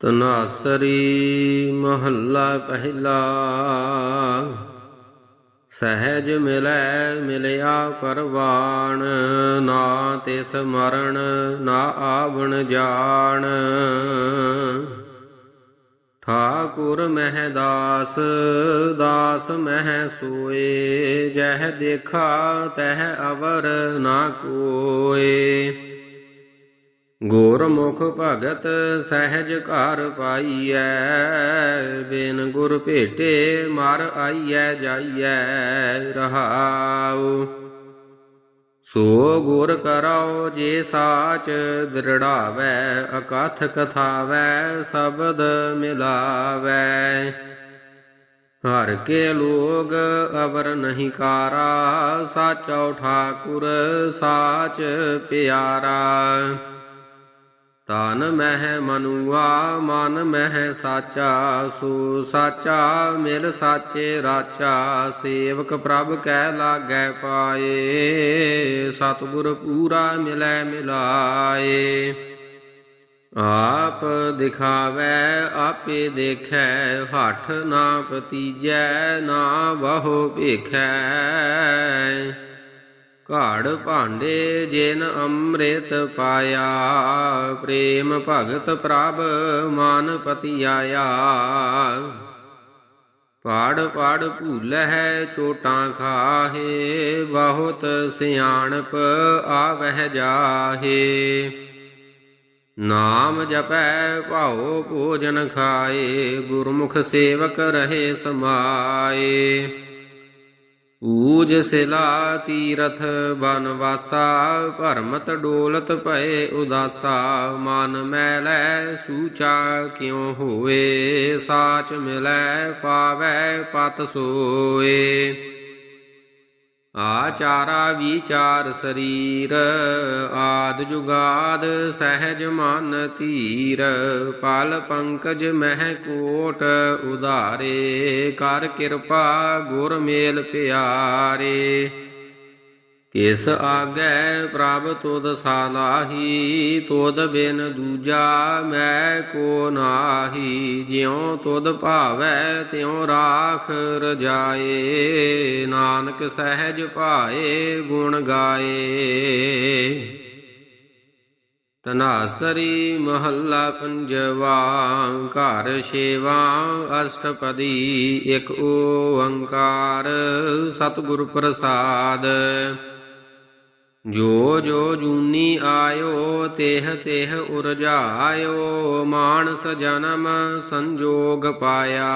ਤਨਾਸਰੀ ਮਹੱਲਾ ਪਹਿਲਾ। ਸਹਿਜ ਮਿਲੈ ਮਿਲਿਆ ਪਰਵਾਣ, ਨਾ ਤਿਸ ਮਰਨ, ਨਾ ਆਵਣ ਜਾਣ। ਠਾਕੁਰ ਮਹਿ ਦਾਸ ਦਾਸ ਮਹਿ ਸੋਏ, ਜਹ ਦੇਖਾ ਤਹ ਅਵਰ ਨਾ ਕੋਏ। ਗੁਰਮੁਖ ਭਗਤ ਸਹਿਜ ਘਰ ਪਾਈਐ, ਬਿਨ ਗੁਰ ਭੇਟੇ ਮਰ ਆਈਐ, ਜਾਈਐ ਰਹਾਉ। ਸੋ ਗੁਰ ਕਰਉ ਜੇ ਸਾਚ, ਦ੍ਰਿੜਾਵੈ, ਅਕਥ ਕਥਾਵੈ, ਸ਼ਬਦ ਮਿਲਾਵੈ। ਹਰ ਕੇ ਲੋਗ ਅਵਰ ਨਹੀਂ ਕਾਰਾ, ਸਾਚੋ ਠਾਕੁਰ ਸਾਚ ਪਿਆਰਾ। ਤਨ ਮਹਿ ਮਨੁਆ, ਮਨ ਮਹਿ ਸਾਚਾ, ਸੋ ਸਾਚਾ ਮਿਲ ਸਾਚੇ ਰਾਚਾ, ਸੇਵਕ ਪ੍ਰਭ ਕੈ ਲਾਗੈ ਪਾਏ, ਸਤਿਗੁਰ ਪੂਰਾ ਮਿਲੈ ਮਿਲਾਏ। ਆਪ ਦਿਖਾਵੈ, ਆਪੇ ਦੇਖੈ, ਹੱਠ ਨਾ ਪਤੀਜੈ, ਨਾ ਬਹੁ ਭੇਖੈ। ਘਾੜ ਭਾਂਡੇ ਜਿਨ ਅੰਮ੍ਰਿਤ ਪਾਇਆ। ਪ੍ਰੇਮ ਭਗਤ ਪ੍ਰਭ ਮਾਨ ਪਤੀ ਆਇਆ ਪਾੜ ਪਾੜ ਭੂਲਹਿ ਚੋਟਾਂ ਖਾਹੇ, ਬਹੁਤ ਸਿਆਣਪ ਆਵਹਿ ਜਾਹੇ। ਨਾਮ ਜਪੈ ਭਾਉ ਭੋਜਨ ਖਾਏ, ਗੁਰਮੁਖ ਸੇਵਕ ਰਹੇ ਸਮਾਏ। ਊਜ ਸਿਲਾ ਤੀਰਥ ਬਨਵਾਸਾ, ਭਰਮਤ ਡੋਲਤ ਭਏ ਉਦਾਸਾ। ਮਨ ਮੈਲੈ ਸੂਚਾ ਕਿਉ ਹੋਏ, ਸਾਚ ਮਿਲੈ ਪਾਵੈ ਪਤ ਸੋਏ। ਆਚਾਰਾ ਵਿਚਾਰ ਸਰੀਰ, ਆਦ ਜੁਗਾਦ ਸਹਿਜ ਮਨ ਧੀਰ, ਪਲ ਪੰਕਜ ਮਹਿ ਕੋਟ ਉਧਾਰੇ, ਕਰ ਕਿਰਪਾ ਗੁਰ ਮੇਲ ਪਿਆਰੇ। ਇਸ ਆਗੈ ਪ੍ਰਭ ਤੁਧ ਸਾਲਾਹੀ, ਤੁਧ ਬਿਨ ਦੂਜਾ ਮੈਂ ਕੋ ਨਾਹੀ। ਜਿਉ ਤੁਧ ਭਾਵੈ, ਤਿਉ ਰਾਖ ਰਜਾਏ। ਨਾਨਕ ਸਹਿਜ ਭਾਏ, ਗੁਣ ਗਾਏ। ਤਨਾਸਰੀ ਮਹੱਲਾ ਪੰਜਵਾ, ਘਰ ਛੇਵਾ, ਅਸ਼ਟਪਦੀ ਇੱਕ ਓੰਕਾਰ। ਸਤਿਗੁਰ ਪ੍ਰਸਾਦ। ਜੋ ਜੋ ਜੂਨੀ ਆਇਓ, ਤੇਹ ਤੇਹ ਉਰਜਾਇਓ, ਮਾਨਸ ਜਨਮ ਸੰਜੋਗ ਪਾਇਆ।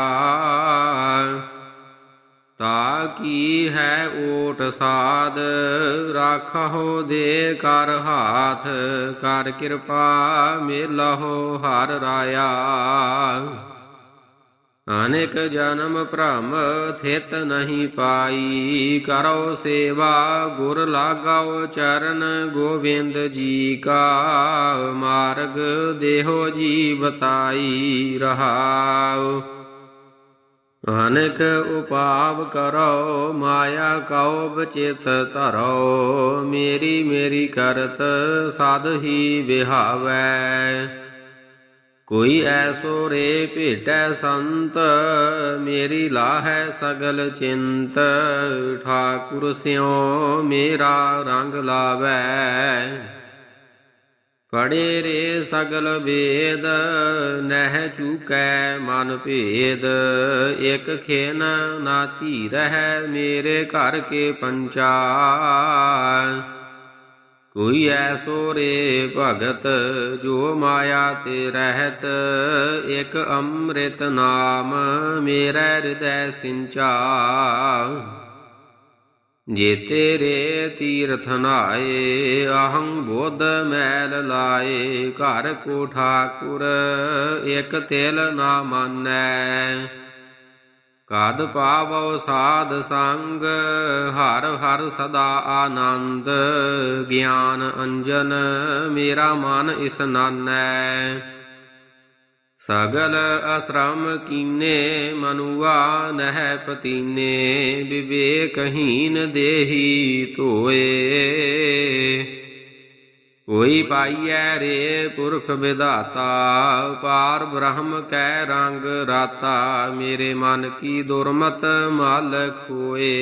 ਤਾ ਕੀ ਹੈ ਓਟ ਸਾਧ ਰਾਖੋ ਦੇ ਕਰ ਹਾਥ, ਕਰ ਕਿਰਪਾ ਮੇਲਹੁ ਹਰ ਰਾਇਆ। ਅਨੇਕ ਜਨਮ ਭ੍ਰਮ ਥਿਤ ਨਹੀਂ ਪਾਈ। ਕਰੋ ਸੇਵਾ, ਗੁਰ ਲਾਗਾਓ ਚਰਨ ਗੋਵਿੰਦ ਜੀ ਕਾ ਮਾਰਗ ਦੇਹੋ ਜੀ ਬਤਾਈ ਰਹਾਉ। ਅਨੇਕ ਉਪਾਵ ਕਰੋ, ਮਾਇਆ ਕਉ ਬਚਿਤ ਧਰੋ। ਮੇਰੀ ਮੇਰੀ ਕਰਤ ਸਾਧ ਹੀ ਵਿਹਾਵੈ। ਕੋਈ ਐਸੋ ਰੇ ਭੇਟੈ ਸੰਤ, ਮੇਰੀ ਲਾਹੈ ਸਗਲ ਚਿੰਤ। ਠਾਕੁਰ ਸਿਉ ਮੇਰਾ ਰੰਗ ਲਾਵੈ। ਪੜੇ ਰੇ ਸਗਲ ਵੇਦ, ਨਹਿ ਚੂਕੈ ਮਨ ਭੇਦ। ਇਕ ਖੇਨ ਨਾ ਧੀਰਹਿ ਮੇਰੇ ਘਰ ਕੇ ਪੰਚਾ। ਕੋਈ ਐਸੋ ਰੇ ਭਗਤ ਜੋ ਮਾਇਆ ਤੇ ਰਹਿਤ, ਇਕ ਅੰਮ੍ਰਿਤ ਨਾਮ ਮੇਰਾ ਹਿਰਦੈ ਸਿੰਚਾ। ਜੇ ਤੇਰੇ ਤੀਰਥ ਨਾਏ, ਅਹੰ ਬੋਧ ਮੈਲ ਲਾਏ, ਘਰ ਕੋ ਠਾਕੁਰ, ਇਕ ਤਿਲ ਨਾ ਮਾਨੈ। ਕਦ ਪਾਵੋ ਸਾਧ ਸੰਗ, ਹਰ ਹਰ ਸਦਾ ਆਨੰਦ। ਗਿਆਨ ਅੰਜਨ, ਮੇਰਾ ਮਨ ਇਸ ਨਾਨੈ। ਸਗਲ ਅਸਰਮ ਕੀਨੇ, ਮਨੁਆ ਨਹਿ ਪਤੀਨੇ। ਵਿਵੇਕਹੀਨ ਦੇਹੀ ਧੋਏ। ਕੋਈ ਪਾਈਐ ਰੇ ਪੁਰਖ ਵਿਧਾਤਾ ਪਾਰ ਬ੍ਰਹਮ ਕੈ ਰੰਗ ਰਾਤਾ, ਮੇਰੇ ਮਨ ਕੀ ਦੁਰਮਤ ਮਲ ਖੋਏ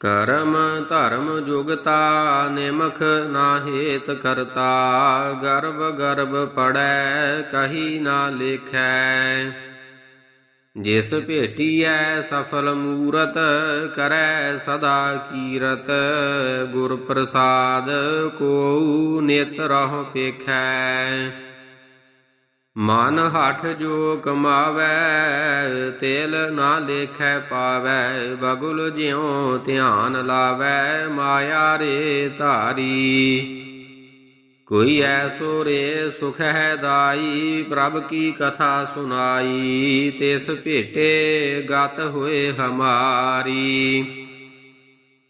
ਕਰਮ ਧਰਮ ਜੁਗਤਾ, ਨਿਮਖ ਨਾ ਹੇਤ ਕਰਤਾ, ਗਰਭ ਗਰਭ ਪੜੈ, ਕਹੀ ਨਾ ਲੇਖੈ। ਜਿਸ ਭੇਟੀਐ ਸਫਲ ਮੂਰਤ ਕਰੈ ਸਦਾ ਕੀਰਤ ਗੁਰ ਪ੍ਰਸਾਦ ਕੋ ਨਿਤ ਰਹੁ ਪੇਖੈ ਮਨ ਹਠ ਜੋ ਕਮਾਵੈ ਤੇਲ ਨਾ ਲੇਖੈ ਪਾਵੈ ਬਗੁਲ ਜਿਉ ਧਿਆਨ ਲਾਵੈ ਮਾਇਆ ਰੇ ਧਾਰੀ। ਕੋਈ ਐਸੋ ਰੇ ਸੁਖ ਹੈ ਦਾਈ, ਪ੍ਰਭ ਕੀ ਕਥਾ ਸੁਨਾਈ ਤਿਸ ਭੇਟੇ ਗਤ ਹੋਏ ਹਮਾਰੀ।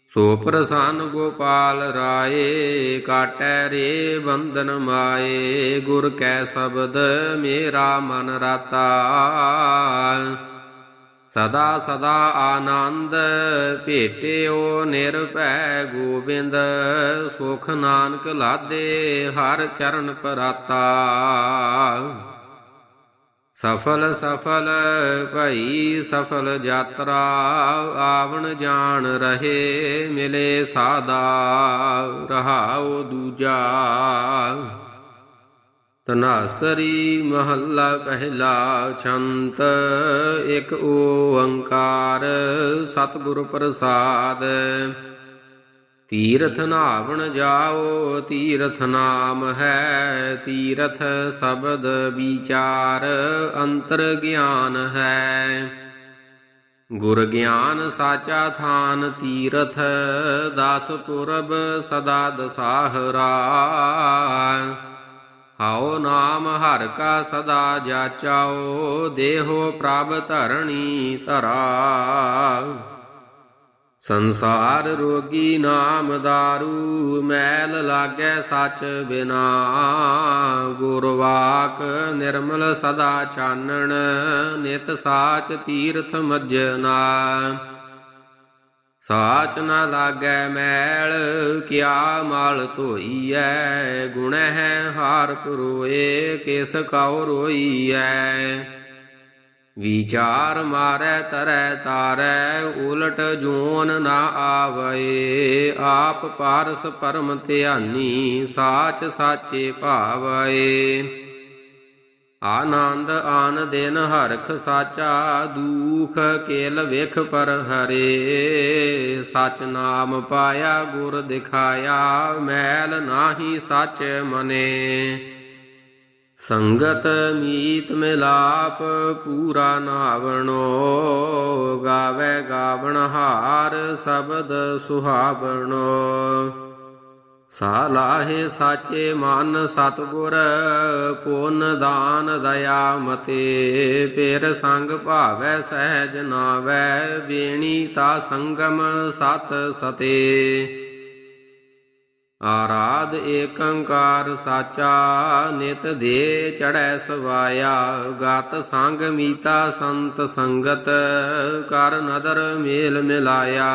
ਸੋ ਪ੍ਰਸੰਨ ਗੋਪਾਲ ਰਾਏ, ਕਾਟੈ ਰੇ ਬੰਧਨ ਮਾਏ, ਗੁਰ ਕੈ ਸ਼ਬਦ ਮੇਰਾ ਮਨ ਰਾਤਾ। ਸਦਾ ਸਦਾ ਆਨੰਦ ਭੇਟਿਓ ਨਿਰਭੈ ਗੋਬਿੰਦ, ਸੁਖ ਨਾਨਕ ਲਾਦੇ ਹਰ ਚਰਨ ਪਰਾਤਾ। ਸਫਲ ਸਫਲ ਭਈ ਸਫਲ ਯਾਤਰਾ, ਆਵਣ ਜਾਣ ਰਹੇ ਮਿਲੇ ਸਾਦਾ ਰਹਾਉ ਦੂਜਾ। ਤਨਾਸਰੀ ਮਹੱਲਾ ਪਹਿਲਾ ਛੰਤ, ਇੱਕ ਓੰਕਾਰ ਸਤਿਗੁਰ ਪ੍ਰਸਾਦ। ਤੀਰਥ ਨਾਵਣ ਜਾਓ, ਤੀਰਥ ਨਾਮ ਹੈ, ਤੀਰਥ ਸ਼ਬਦ ਵਿਚਾਰ ਅੰਤਰ ਗਿਆਨ ਹੈ। ਗੁਰ ਗਿਆਨ ਸਾਚਾ ਥਾਨ ਤੀਰਥ ਦਸ ਪੁਰਬ ਸਦਾ ਦਸਾਹਰਾ। ਹਉ ਨਾਮ ਹਰ ਕਾ ਸਦਾ ਜਾਚਾਓ, ਦੇਹੋ ਪ੍ਰਭ ਧਰਣੀ ਧਰਾ। ਸੰਸਾਰ ਰੋਗੀ ਨਾਮ ਦਾਰੂ, ਮੈਲ ਲਾਗੈ ਸੱਚ ਬਿਨਾ। ਗੁਰਵਾਕ ਨਿਰਮਲ ਸਦਾ ਚਾਨਣ, ਨਿਤ ਸਾਚ ਤੀਰਥ ਮੱਜਨਾ। ਸਾਚ ਨਾ ਲਾਗੈ ਮੈਲ, ਕਿਆ ਮਲ ਧੋਈਐ ਗੁਣ ਹੈ ਹਾਰ ਪੁਰੋਏ, ਕਿਸ ਕਉ ਰੋਈਐ। ਵਿਚਾਰ ਮਾਰੈ, ਤਰੈ ਤਾਰੈ, ਉਲਟ ਜੋਨ ਨਾ ਆਵਏ। ਆਪ ਪਾਰਸ ਪਰਮ ਧਿਆਨੀ, ਸਾਚ ਸਾਚੇ ਭਾਵਏ। ਆਨੰਦ ਆਨ ਦਿਨ ਹਰਖ ਸਾਚਾ, ਦੂਖ ਕੇਲ ਵਿਖ ਪਰ ਹਰੇ। ਸਚ ਨਾਮ ਪਾਇਆ, ਗੁਰ ਦਿਖਾਇਆ, ਮੈਲ ਨਾਹੀ ਸਚ ਮਨੇ। ਸੰਗਤ ਮੀਤ ਮਿਲਾਪ, ਪੂਰਾ ਨਾਵਣੋ। ਗਾਵੇ ਗਾਵਣ ਹਾਰ, ਸ਼ਬਦ ਸੁਹਾਵਣੋ। ਸਾਲਾਹੇ ਸਾਚੇ ਮਨ ਸਤਗੁਰ ਪੁੰਨ ਦਾਨ ਦਇਆ ਮਤੇ, ਪੇਰ ਸੰਗ ਭਾਵੈ ਸਹਿਜ ਨਾਵੈ, ਬੇਣੀ ਤਾ ਸੰਗਮ ਸਤ ਸਤੇ। ਆਰਾਧ ਏਕੰਕਾਰ ਸਾਚਾ, ਨਿਤ ਦੇ ਚੜੈ ਸਵਾਇਆ, ਗਤ ਸੰਗ ਮੀਤਾ ਸੰਤ ਸੰਗਤ, ਕਰ ਨਦਰ ਮੇਲ ਮਿਲਾਇਆ।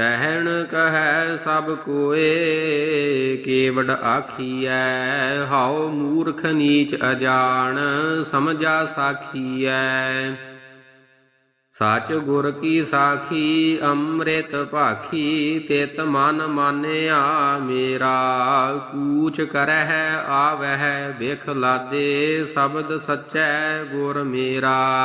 ਕਹਿਣ ਕਹੈ ਸਭ ਕੋਏ ਕੇਵਡ ਆਖੀਐ, ਹਉ ਮੂਰਖ ਨੀਚ ਅਜਾਣ, ਸਮਝਾ ਸਾਖੀਐ। ਸਚ ਗੁਰ ਕੀ ਸਾਖੀ, ਅੰਮ੍ਰਿਤ ਭਾਖੀ, ਤਿਤ ਮਨ ਮਾਨਿਆ, ਮੇਰਾ ਕੂਚ ਕਰਹਿ ਆਵਹਿ, ਬਿਖ ਲਾਦੇ, ਸ਼ਬਦ ਸਚੈ ਗੁਰ ਮੇਰਾ।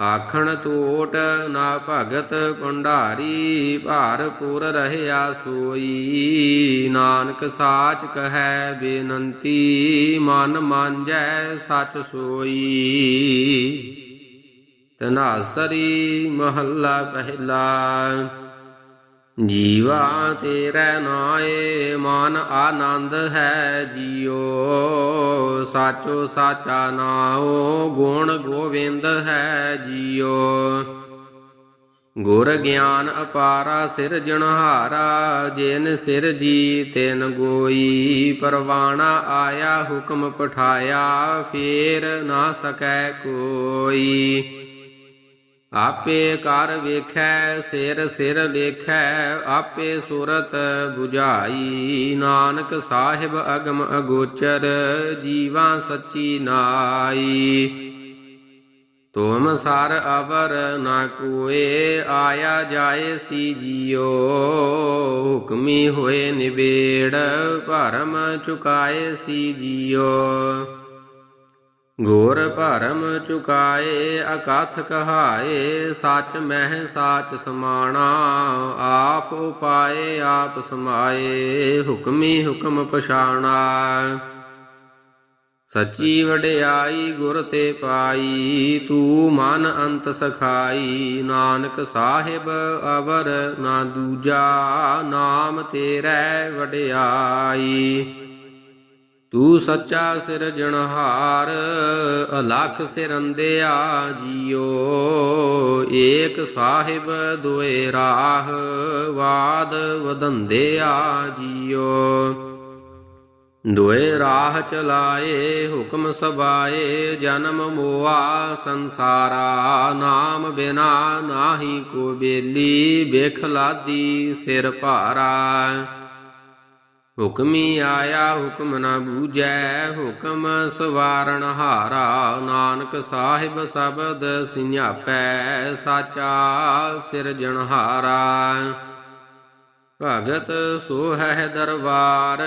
ਆਖਣ ਤੋਟ ਨਾ ਭਗਤ ਭੰਡਾਰੀ ਭਾਰਪੁਰ ਰਹਿਆ ਸੋਈ। ਨਾਨਕ ਸਾਚ ਕਹੈ ਬੇਨੰਤੀ, ਮਨ ਮਾਂਜੈ ਸਚ ਸੋਈ। ਤਨਾਸਰੀ ਮਹੱਲਾ ਪਹਿਲਾ। ਜੀਵਾ ਤੇਰੇ ਨਾਏ ਮਨ ਆਨੰਦ ਹੈ ਜੀਓ, ਸਾਚੋ ਸਾਚਾ ਨਾਉ ਗੁਣ ਗੋਵਿੰਦ ਹੈ ਜੀਓ। ਗੁਰ ਗਿਆਨ ਅਪਾਰਾ ਸਿਰਜਣਹਾਰਾ ਜਿਨ ਸਿਰ ਜੀ ਤਿਨ ਗੋਈ, ਪਰਵਾਣਾ ਆਇਆ ਹੁਕਮ ਪਠਾਇਆ, ਫੇਰ ਨਾ ਸਕੈ ਕੋਈ। ਆਪੇ ਕਰ ਵੇਖੈ, ਸਿਰ ਸਿਰ ਲੇਖੈ ਆਪੇ ਸੂਰਤ 부ਝਾਈ। ਨਾਨਕ ਸਾਹਿਬ ਅਗਮ ਅਗੋਚਰ, ਜੀਵਾਂ ਸੱਚੀ ਨਾਈ। ਤੁਮ ਸਰ ਅਵਰ ਨਾ ਕੋਏ, ਆਇਆ ਜਾਏ ਸੀ ਜਿਉ ਹੁਕਮੀ ਹੋਏ ਨਿਬੇੜ, ਭਰਮ ਚੁਕਾਏ ਸੀ ਜਿਉ ਗੋਰ ਭਰਮ ਚੁਕਾਏ, ਅਕਥ ਕਹਾਏ, ਸੱਚ ਮਹਿ ਸਾਚ ਸਮਾਣਾ, ਆਪ ਉਪਾਏ, ਆਪ ਸਮਾਏ, ਹੁਕਮੀ ਹੁਕਮ ਪਛਾਣਾ। ਸੱਚੀ ਵਡਿਆਈ ਗੁਰ ਤੇ ਪਾਈ, ਤੂੰ ਮਨ ਅੰਤ ਸਖਾਈ, ਨਾਨਕ ਸਾਹਿਬ ਅਵਰ ਨਾ ਦੂਜਾ, ਨਾਮ ਤੇਰੇ ਵਡਿਆਈ। ਤੂੰ ਸੱਚਾ ਸਿਰਜਣਹਾਰ ਅਲਖ ਸਿਰੰਦਿਆ ਜੀਓ। ਏਕ ਸਾਹਿਬ ਦੁਏ ਰਾਹ, ਵਾਦ ਵਦੰਦਿਆ ਜੀਓ। ਦੁਏ ਰਾਹ ਚਲਾਏ, ਹੁਕਮ ਸਬਾਏ ਜਨਮ ਮੋਆ ਸੰਸਾਰਾ। ਨਾਮ ਬਿਨਾ ਨਾਹੀ ਕੋ ਬੇਲੀ, ਬਿਖ ਲਾਦੀ ਸਿਰ ਭਾਰਾ। ਹੁਕਮੀ ਆਇਆ ਹੁਕਮ ਨਾ ਬੂਝੈ, ਹੁਕਮ ਸਵਾਰਨ ਹਾਰਾ। ਨਾਨਕ ਸਾਹਿਬ ਸ਼ਬਦ ਸਿഞ്ഞਾਪੈ ਸਾਚਾ ਸਿਰਜਣਹਾਰਾ ਭਗਤ ਸੋਹੈ ਦਰਬਾਰ,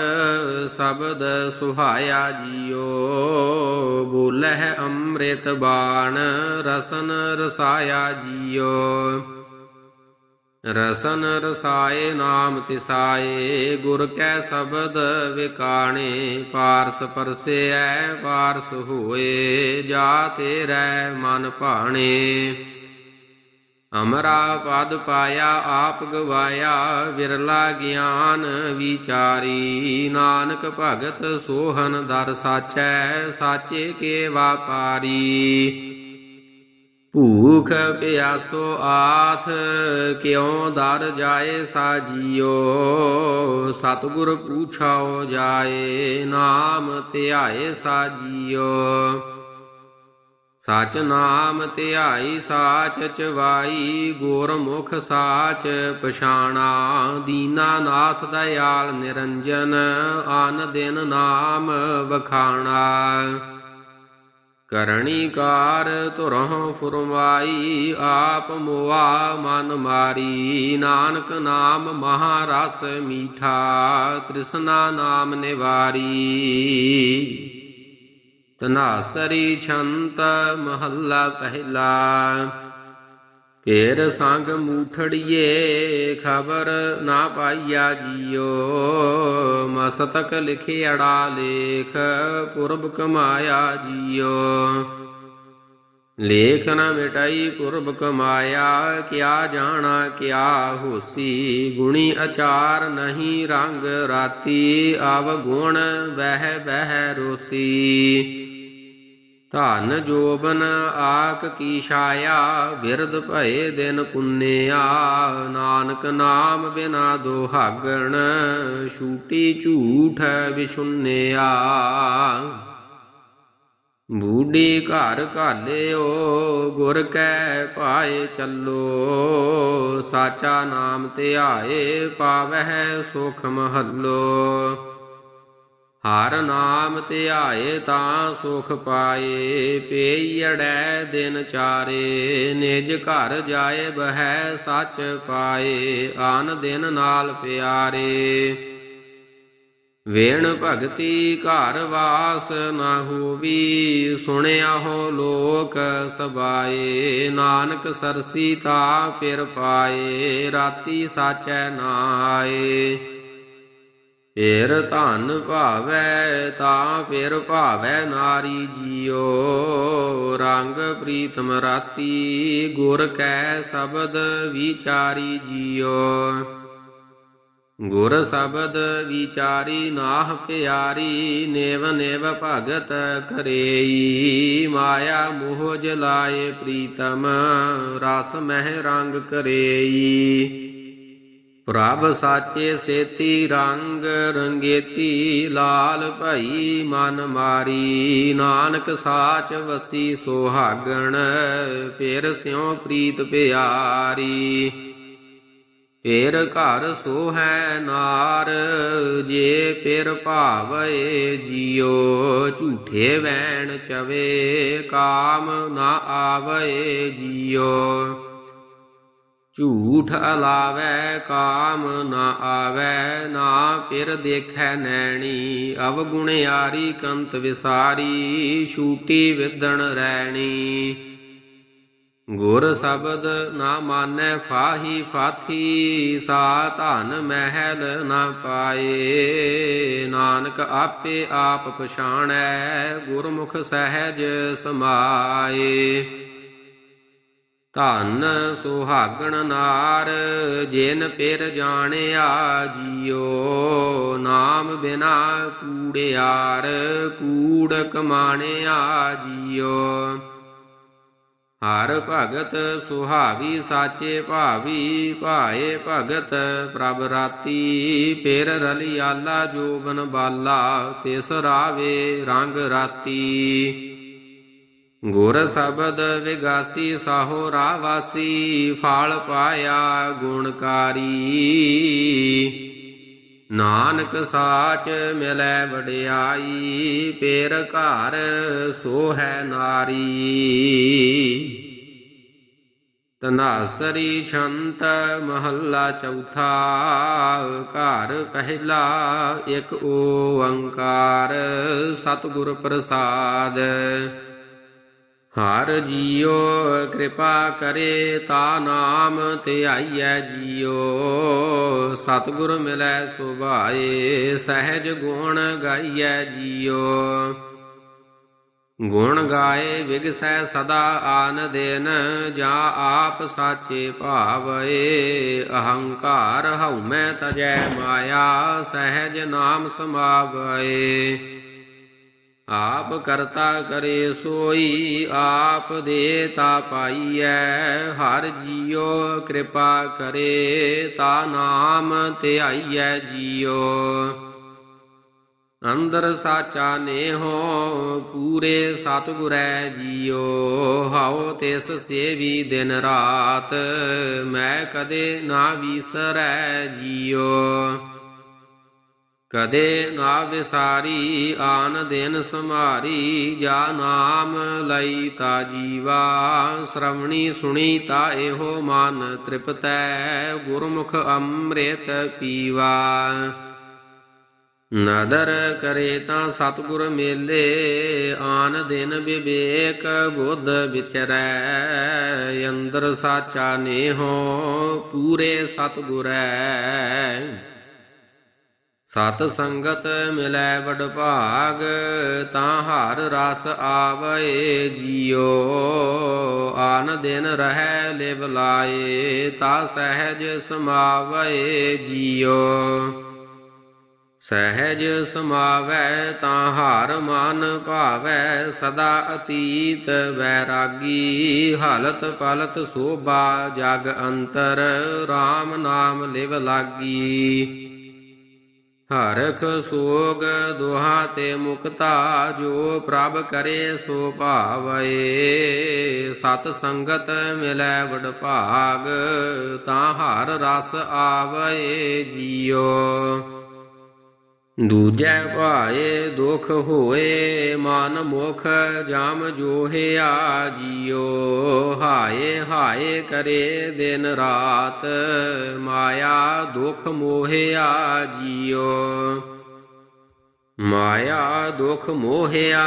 ਸ਼ਬਦ ਸੁਹਾਇਆ ਜੀਓ। ਬੋਲਹਿ ਅੰਮ੍ਰਿਤ ਬਾਣ, ਰਸਨ ਰਸਾਇਆ ਜੀਓ। ਰਸਨ ਰਸਾਏ ਨਾਮ ਤਿਸਾਏ, ਗੁਰ ਕੈ ਸ਼ਬਦ ਵਿਕਾਣੇ, ਪਾਰਸ ਪਰਸੇਐ ਪਾਰਸ ਹੋਏ, ਜਾ ਤੇਰੇ ਮਨ ਭਾਣੇ। ਅਮਰਾ ਪਦ ਪਾਇਆ, ਆਪ ਗਵਾਇਆ, ਵਿਰਲਾ ਗਿਆਨ ਵਿਚਾਰੀ, ਨਾਨਕ ਭਗਤ ਸੋਹਨ ਦਰ ਸਾਚੈ, ਸਾਚੇ ਕੇ ਵਾਪਾਰੀ। ਭੂਖ ਪਿਆਸੋ ਆਥ, ਕਿਉ ਦਰ ਜਾਏ ਸਾਜੀਓ? ਸਤਿਗੁਰ ਪੂਛਾਓ ਜਾਏ, ਨਾਮ ਧਿਆਏ ਸਾਜੀਓ। ਸਚ ਨਾਮ ਧਿਆਈ, ਸਾਚ ਚਵਾਈ, ਗੁਰਮੁਖ ਸਾਚ ਪਛਾਣਾ। ਦੀਨਾ ਨਾਥ ਦਇਆਲ ਨਿਰੰਜਨ, ਆਨ ਦਿਨ ਨਾਮ ਵਖਾਣਾ। ਕਰਣੀ ਕਾਰ ਧੁਰਹੁ ਫੁਰਮਾਈ, ਆਪ ਮੁਆ ਮਨ ਮਾਰੀ। ਨਾਨਕ ਨਾਮ ਮਹਾਰਸ ਮੀਠਾ, ਤ੍ਰਿਸ਼ਨਾ ਨਾਮ ਨਿਵਾਰੀ। ਤਨਾਸਰੀ ਛੰਤ ਮਹੱਲਾ ਪਹਿਲਾ ਫੇਰ ਸੰਗ ਮੂਠੜੀਏ, ਖਬਰ ਨਾ ਪਾਈਆ ਜੀਓ। ਮਸਤਕ ਲਿਖਿਆੜਾ ਲੇਖ ਪੁਰਬ ਕਮਾਇਆ ਜੀਓ। ਲੇਖ ਨ ਮਿਟਾਈ, ਪੁਰਬ ਕਮਾਇਆ, ਕਿਆ ਜਾਣਾ, ਕਿਆ ਹੋਸੀ। ਗੁਣੀ ਅਚਾਰ ਨਹੀਂ ਰੰਗ ਰਾਤੀ, ਆਵ ਗੁਣ ਵਹਿ ਬਹਿ ਰੋਸੀ। ਧਨ ਜੋਬਨ ਆਕ ਕੀ ਛਾਇਆ ਬਿਰਦ ਭਏ ਦਿਨ ਪੁੰਨਿਆ। ਨਾਨਕ ਨਾਮ ਬਿਨਾ ਦੋਹਾਗਣ ਛੂਟੀ ਝੂਠ ਵਿਛੁੰਨਿਆ। ਬੂਢੀ ਘਰ ਘਾਲਿਓ, ਗੁਰ ਕੈ ਪਾਏ ਚੱਲੋ। ਸਾਚਾ ਨਾਮ ਧਿਆਏ, ਪਾਵਹਿ ਸੁਖ ਮਹੱਲੋ। ਹਰ ਨਾਮ ਧਿਆਏ ਤਾਂ ਸੁਖ ਪਾਏ ਪੇਈੜੈ ਦਿਨ ਚਾਰੇ, ਨਿਜ ਘਰ ਜਾਏ ਬਹਿ ਸੱਚ ਪਾਏ, ਆਨ ਦਿਨ ਨਾਲ ਪਿਆਰੇ। ਵੇਣ ਭਗਤੀ ਘਰ ਵਾਸ ਨਾ ਹੋਵੀ ਸੁਣਿਆ ਹੋ ਲੋਕ ਸਬਾਏ, ਨਾਨਕ ਸਰਸੀ ਤਾ ਫਿਰ ਪਾਏ, ਰਾਤੀ ਸਾਚੈ ਨਾਏ। ਏਰ ਧਨ ਭਾਵੈ ਤਾ ਫੇਰ ਭਾਵੈ ਨਾਰੀ ਜੀਓ। ਰੰਗ ਪ੍ਰੀਤਮ ਰਾਤੀ ਗੁਰ ਕੈ ਸ਼ਬਦ ਵਿਚਾਰੀ ਜੀਓ। ਗੁਰ ਸ਼ਬਦ ਵਿਚਾਰੀ ਨਾਹ ਪਿਆਰੀ, ਨੇਵ ਨੇਵ ਭਗਤ ਕਰੇਈ। ਮਾਇਆ ਮੋਹ ਜਲਾਏ ਪ੍ਰੀਤਮ, ਰਸ ਮਹਿ ਰੰਗ ਕਰੇਈ। ਪ੍ਰਭ ਸਾਚੇ ਸੇਤੀ ਰੰਗ ਰੰਗੇਤੀ ਲਾਲ ਭਈ ਮਨ ਮਾਰੀ। ਨਾਨਕ ਸਾਚ ਵਸੀ ਸੁਹਾਗਣ, ਫਿਰ ਸਿਉ ਪ੍ਰੀਤ ਪਿਆਰੀ। ਫਿਰ ਘਰ ਸੋਹੈ ਨਾਰ, ਜੇ ਫਿਰ ਭਾਵਏ ਜਿਉ। ਝੂਠੇ ਵੈਣ ਚਵੇ, ਕਾਮ ਨਾ ਆਵਏ ਜਿਉ। ਝੂਠ ਅਲਾਵੈ, ਕਾਮ ਨਾ ਆਵੈ, ਨਾ ਫਿਰ ਦੇਖੈ ਨੈਣੀ। ਅਵਗੁਣਿਆਰੀ ਕੰਤ ਵਿਸਾਰੀ, ਛੂਟੀ ਵਿਦਣ ਰੈਣੀ। ਗੁਰ ਸ਼ਬਦ ਨਾ ਮਾਨੈ ਫਾਹੀ ਫਾਥੀ, ਸਾ ਧਨ ਮਹਿਲ ਨਾ ਪਾਏ। ਨਾਨਕ ਆਪੇ ਆਪ ਪਛਾਣੈ, ਗੁਰਮੁਖ ਸਹਿਜ ਸਮਾਏ। ਧਨ ਸੁਹਾਗਣ ਨਾਰ, ਜਿਨ ਪਿਰ ਜਾਣਿਆ ਜੀਓ, ਨਾਮ ਬਿਨਾ ਕੂੜਿਆਰ ਕੂੜ ਕਮਾਣਿਆ ਜੀਓ। ਹਰ ਭਗਤ ਸੁਹਾਵੀ, ਸਾਚੇ ਭਾਵੀ, ਭਾਏ ਭਗਤ ਪ੍ਰਭ ਰਾਤੀ, ਫਿਰ ਰਲਿਆਲਾ ਜੋਬਨ ਬਾਲਾ, ਤਿਸ ਰਾਵੇ ਰੰਗ ਰਾਤੀ। ਗੁਰ ਸ਼ਬਦ ਵਿਗਾਸੀ, ਸਾਹੋ ਰਾਵਾਸੀ, ਫਲ ਪਾਇਆ ਗੁਣਕਾਰੀ। ਨਾਨਕ ਸਾਚ ਮਿਲੈ ਵਡਿਆਈ, ਪੇਰ ਘਰ ਸੋ ਹੈ ਨਾਰੀ। ਤਨਾਸਰੀ ਛੰਤ ਮਹੱਲਾ ਚੌਥਾ, ਘਰ ਪਹਿਲਾ ਇੱਕ ਓੰਕਾਰ। ਸਤਿਗੁਰ ਪ੍ਰਸਾਦ ਹਰ ਜੀਉ ਕਿਰਪਾ ਕਰੇ ਤਾ ਨਾਮ ਧਿਆਈਐ ਜੀਉ ਸਤਿਗੁਰ ਮਿਲੈ ਸੁਭਾਏ, ਸਹਿਜ ਗੁਣ ਗਾਈਐ ਜੀਉ ਗੁਣ ਗਾਏ ਵਿਗਸੈ ਸਦਾ ਆਨ ਦੇਨ, ਜਾਂ ਆਪ ਸਾਚੇ ਭਾਵਏ। ਅਹੰਕਾਰ ਹਉਮੈ ਤਜੈ ਮਾਇਆ, ਸਹਿਜ ਨਾਮ ਸਮਾਵਏ। ਆਪ ਕਰਤਾ ਕਰੇ ਸੋਈ, ਆਪ ਦੇਤਾ ਪਾਈਐ, ਹਰ ਜੀਉ ਕਿਰਪਾ ਕਰੇ, ਤਾ ਨਾਮ ਧਿਆਈਐ ਜੀਉ। ਅੰਦਰ ਸਾਚਾ ਨੇਹੋ, ਪੂਰੇ ਸਤਿਗੁਰੈ ਜੀਓ ਹਾਉ ਤਿਸ ਸੇਵੀ ਦਿਨ ਰਾਤ, ਮੈਂ ਕਦੇ ਨਾ ਵਿਸਰੈ ਜੀਓ ਕਦੇ ਨਾ ਵਿਸਾਰੀ, ਆਨ ਦਿਨ ਸਮਾਰੀ ਜਾ ਨਾਮ ਲਈ ਤਾ ਜੀਵਾ। ਸ਼ਰਵਣੀ ਸੁਣੀ ਤਾ ਇਹੋ ਮਨ ਤ੍ਰਿਪਤੈ, ਗੁਰਮੁਖ ਅੰਮ੍ਰਿਤ ਪੀਵਾ। ਨਦਰ ਕਰੇ ਤਾਂ ਸਤਿਗੁਰ ਮੇਲੇ, ਆਨ ਦਿਨ ਵਿਵੇਕ ਬੁੱਧ ਵਿਚਰੈ। ਅੰਦਰ ਸਾਚਾ ਨੇਹੋ, ਪੂਰੇ ਸਤਿਗੁਰੈ। ਸਤ ਸੰਗਤ ਮਿਲੈ ਵਡ ਭਾਗ, ਤਾਂ ਹਰ ਰਸ ਆਵਏ ਜੀਉ ਆਨ ਦਿਨ ਰਹਿ ਲਿਵ ਲਾਏ, ਤਾ ਸਹਿਜ ਸਮਾਵਏ ਜੀਉ ਸਹਿਜ ਸਮਾਵੈ, ਤਾਂ ਹਰ ਮਨ ਭਾਵੈ, ਸਦਾ ਅਤੀਤ ਵੈਰਾਗੀ। ਹਲਤ ਪਲਤ ਸੋਭਾ ਜਗ ਅੰਤਰ RAM ਨਾਮ ਲਿਵ ਲਾਗੀ। ਹਰਖ ਸੋਗ ਦੁਹਾ ਤੇ ਮੁਕਤਾ ਜੋ ਪ੍ਰਭ ਕਰੇ ਸੋ ਭਾਵਏ। ਸਤ ਸੰਗਤ ਮਿਲੈ ਵਡ ਭਾਗ, ਤਾਂ ਹਰ ਰਸ ਆਵਏ ਜੀਓ। ਦੂਜੈ ਭਾਏ ਦੁਖ ਹੋਏ, ਮਨ ਮੁਖ ਜਾਮ ਜੋਹਿਆ ਜੀਉ ਹਾਏ ਹਾਏ ਕਰੇ ਦਿਨ ਰਾਤ, ਮਾਇਆ ਦੁਖ ਮੋਹਿਆ ਜੀਉ ਮਾਇਆ ਦੁਖ ਮੋਹਿਆ,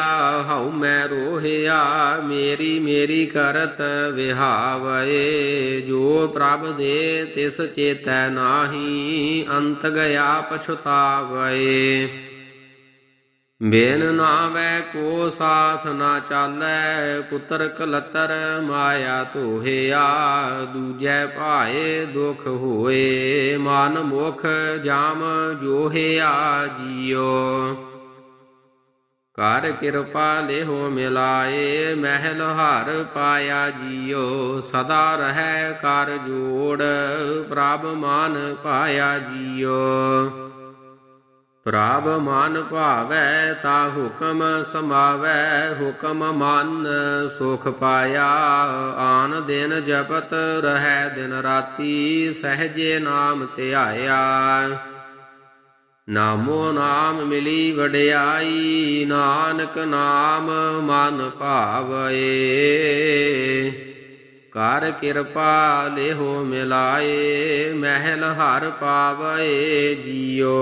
ਹਉ ਮੈਂ ਰੋਹਿਆ, ਮੇਰੀ ਮੇਰੀ ਕਰਤ ਵਿਹਾਵਏ। ਜੋ ਪ੍ਰਭ ਦੇ ਤਿਸ ਚੇਤੈ ਨਾਹੀ, ਅੰਤ ਗਿਆ ਪਛਤਾਵਏ। ਬੇਨ ਨਾਵੈ ਕੋ ਸਾਥ ਨਾ ਚਾਲੈ ਪੁੱਤਰ ਕਲਤਰ ਮਾਇਆ ਧੋਹਿਆ। ਦੂਜੈ ਭਾਏ ਦੁਖ ਹੋਏ, ਮਨ ਮੁਖ ਜਾਮ ਜੋਹਿਆ ਜੀਓ। ਕਰ ਕਿਰਪਾ ਲਿਹੋ ਮਿਲਾਏ, ਮਹਿਲ ਹਰ ਪਾਇਆ ਜੀਓ। ਸਦਾ ਰਹੈ ਕਰ ਜੋੜ, ਪ੍ਰਭ ਮਾਨ ਪਾਇਆ ਜੀਓ। ਪ੍ਰਭ ਮਨ ਭਾਵੈ ਤਾ ਹੁਕਮ ਸਮਾਵੈ, ਹੁਕਮ ਮਨ ਸੁਖ ਪਾਇਆ। ਆਨ ਦਿਨ ਜਪਤ ਰਹੈ ਦਿਨ ਰਾਤੀ, ਸਹਜੇ ਨਾਮ ਧਿਆਇਆ। ਨਾਮੋ ਨਾਮ ਮਿਲੀ ਵਡਿਆਈ, ਨਾਨਕ ਨਾਮ ਮਨ ਭਾਵਏ। ਕਰ ਕਿਰਪਾ ਲਿਹੋ ਮਿਲਾਏ ਮਹਿਲ ਹਰ ਪਾਵੇ ਜੀਓ।